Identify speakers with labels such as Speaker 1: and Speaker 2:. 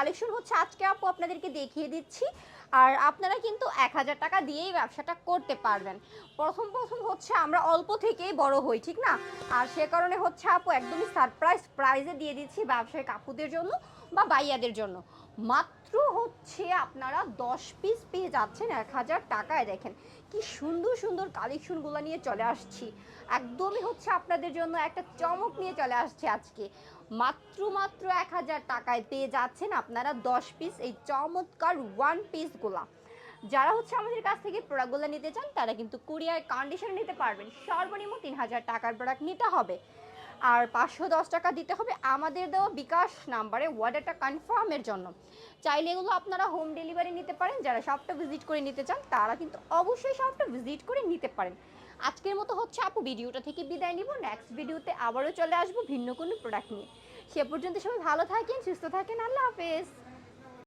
Speaker 1: Collection হচ্ছে আজকে আপু আপনাদেরকে দেখিয়ে দিচ্ছি। আর আপনারা কিন্তু এক হাজার টাকা দিয়েই ব্যবসাটা করতে পারবেন। প্রথম প্রথম হচ্ছে আমরা অল্প থেকেই বড় হই, ঠিক না? আর সে কারণে হচ্ছে আপু একদমই সারপ্রাইজ প্রাইজে দিয়ে দিচ্ছি ব্যবসায়িক আপুদের জন্য বা বাইয়াদের জন্য। মাত্র হচ্ছে আপনারা দশ পিস পেয়ে যাচ্ছেন এক হাজার টাকায়, দেখেন। কি সুন্দর সুন্দর কালেকশনগুলো নিয়ে চলে আসছি। একদমই হচ্ছে আপনাদের জন্য একটা চমক নিয়ে চলে আসছে আজকে। মাত্র মাত্র এক হাজার টাকায় পেয়ে যাচ্ছেন আপনারা দশ পিস এই চমৎকার ওয়ান পিসগুলা যারা হচ্ছে আমাদের কাছ থেকে প্রোডাক্টগুলো নিতে চান, তারা কিন্তু কুরিয়ার কন্ডিশন নিতে পারবেন। সর্বনিম্ন তিন হাজার টাকার প্রোডাক্ট নিতে হবে। আর পাঁচশো দশ টাকা দিতে হবে আমাদের দেওয়া বিকাশ নাম্বারে ওয়ার্ডারটা কনফার্মের জন্য। চাইলে এগুলো আপনারা হোম ডেলিভারি নিতে পারেন, যারা শপটা ভিজিট করে নিতে চান, তারা কিন্তু অবশ্যই শপটা ভিজিট করে নিতে পারেন। আজকের মতো হচ্ছে আপু, ভিডিওটা থেকে বিদায় নিব। নেক্সট ভিডিওতে আবারও চলে আসব ভিন্ন কোনো প্রোডাক্ট নিয়ে। সে পর্যন্ত সবাই ভালো থাকেন, সুস্থ থাকেন, আল্লাহ হাফেজ।